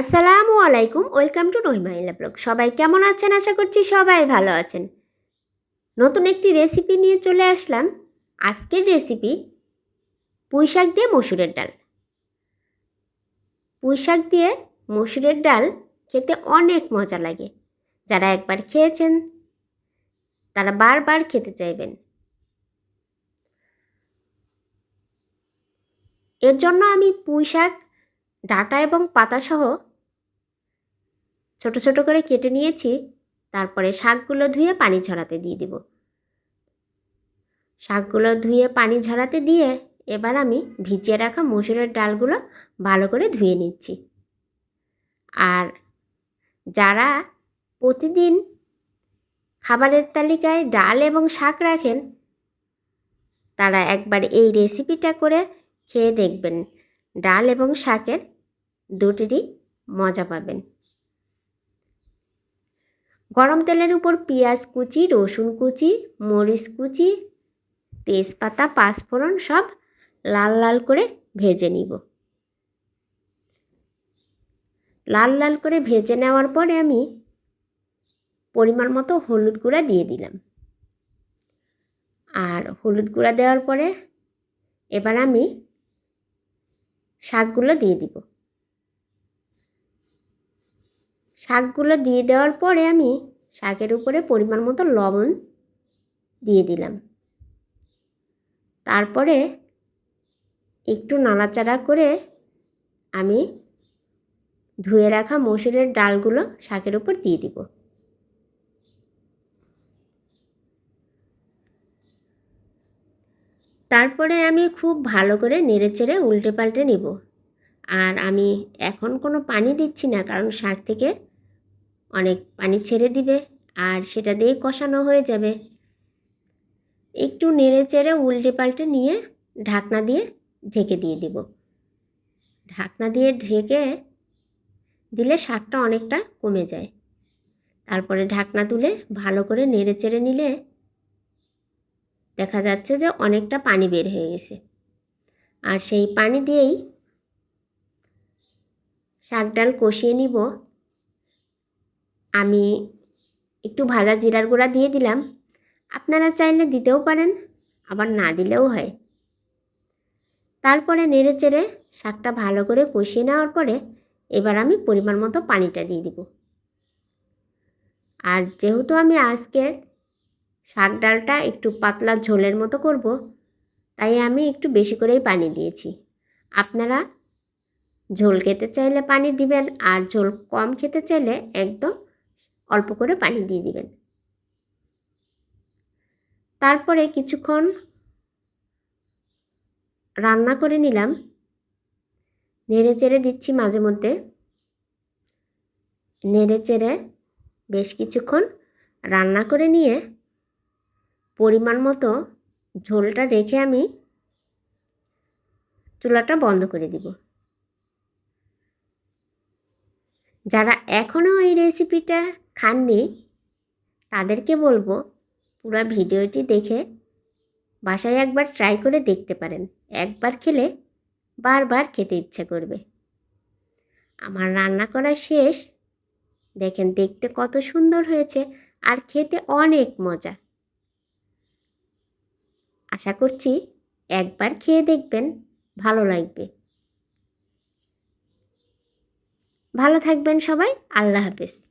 আসসালামু আলাইকুম, welcome to রহিমাইলা blog. সবাই কেমন আছেন? আশা করছি সবাই ভালো আছেন। নতুন একটি রেসিপি নিয়ে চলে আসলাম। আজকের রেসিপি পুঁই শাক দিয়ে মসুরের ডাল। পুঁই শাক দিয়ে মসুরের ডাল খেতে অনেক মজা লাগে। যারা একবার খেয়েছেন, তারা বারবার খেতে চাইবেন। এর জন্য আমি পুঁই শাক, ডাটা এবং পাতাসহ ছোট ছোট করে কেটে নিয়েছি, তারপরে শাকগুলো ধুয়ে পানি ঝরাতে দিয়ে দেব। শাকগুলো ধুয়ে পানি ঝরাতে দিয়ে এবার আমি ভিজিয়ে রাখা মসুরের ডালগুলো ভালো করে ধুয়ে নিচ্ছি। আর যারা প্রতিদিন খাবারের তালিকায় ডাল এবং শাক রাখেন, তারা একবার এই রেসিপিটা করে খেয়ে দেখবেন, ডাল এবং শাকের দুটিরই মজা পাবেন। গরম তেলের উপর পেঁয়াজ কুচি, রসুন কুচি, মরিচ কুচি, তেজপাতা, পাঁচফোড়ন সব লাল লাল করে ভেজে নিব। লাল লাল করে ভেজে নেওয়ার পরে আমি পরিমাণ মতো হলুদ গুঁড়া দিয়ে দিলাম। আর হলুদ গুঁড়া দেওয়ার পরে এবার আমি শাকগুলো দিয়ে দিব। শাকগুলো দিয়ে দেওয়ার পরে আমি শাকের উপরে পরিমাণ মতো লবণ দিয়ে দিলাম। তারপরে একটু নাড়াচাড়া করে আমি ধুয়ে রাখা মসুরের ডালগুলো শাকের উপর দিয়ে দিব। তারপরে আমি খুব ভালো করে নেড়ে চেড়ে উল্টে পাল্টে নিব। আর আমি এখন কোনো পানি দিচ্ছি না, কারণ শাক থেকে অনেক পানি ছেড়ে দিবে আর সেটা দিয়ে কষানো হয়ে যাবে। একটু নেড়ে চেড়ে উল্টে পাল্টে নিয়ে ঢাকনা দিয়ে ঢেকে দিয়ে দিব। ঢাকনা দিয়ে ঢেকে দিলে শাকটা অনেকটা কমে যায়। তারপরে ঢাকনা তুলে ভালো করে নেড়ে চেড়ে নিলে দেখা যাচ্ছে যে অনেকটা পানি বের হয়ে গেছে। আর সেই পানি দিয়েই শাক ডাল কষিয়ে নিব। আমি একটু ভাজা জিরার গুঁড়া দিয়ে দিলাম। আপনারা চাইলে দিতেও পারেন, আবার না দিলেও হয়। তারপরে নেড়ে চেড়ে শাকটা ভালো করে কষিয়ে নেওয়ার পরে এবার আমি পরিমাণ মতো পানিটা দিয়ে দিব। আর যেহেতু আমি আজকে শাক ডালটা একটু পাতলা ঝোলের মতো করব, তাই আমি একটু বেশি করেই পানি দিয়েছি। আপনারা ঝোল খেতে চাইলে পানি দিবেন, আর ঝোল কম খেতে চাইলে একদম অল্প করে পানি দিয়ে দিবেন। তারপরে কিছুক্ষণ রান্না করে নিলাম। নেড়ে চেড়ে দিচ্ছি মাঝে মধ্যে। নেড়ে চেড়ে বেশ কিছুক্ষণ রান্না করে নিয়ে পরিমাণ মতো ঝোলটা রেখে আমি চুলাটা বন্ধ করে দিব। যারা এখনও এই রেসিপিটা খাননি, তাদেরকে বলব পুরো ভিডিওটি দেখে বাসায় একবার ট্রাই করে দেখতে পারেন। একবার খেলে বারবার খেতে ইচ্ছে করবে। আমার রান্না করা শেষ। দেখেন, দেখতে কত সুন্দর হয়েছে আর খেতে অনেক মজা। আশা করছি একবার খেয়ে দেখবেন, ভালো লাগবে। ভালো থাকবেন সবাই, আল্লাহ হাফেজ।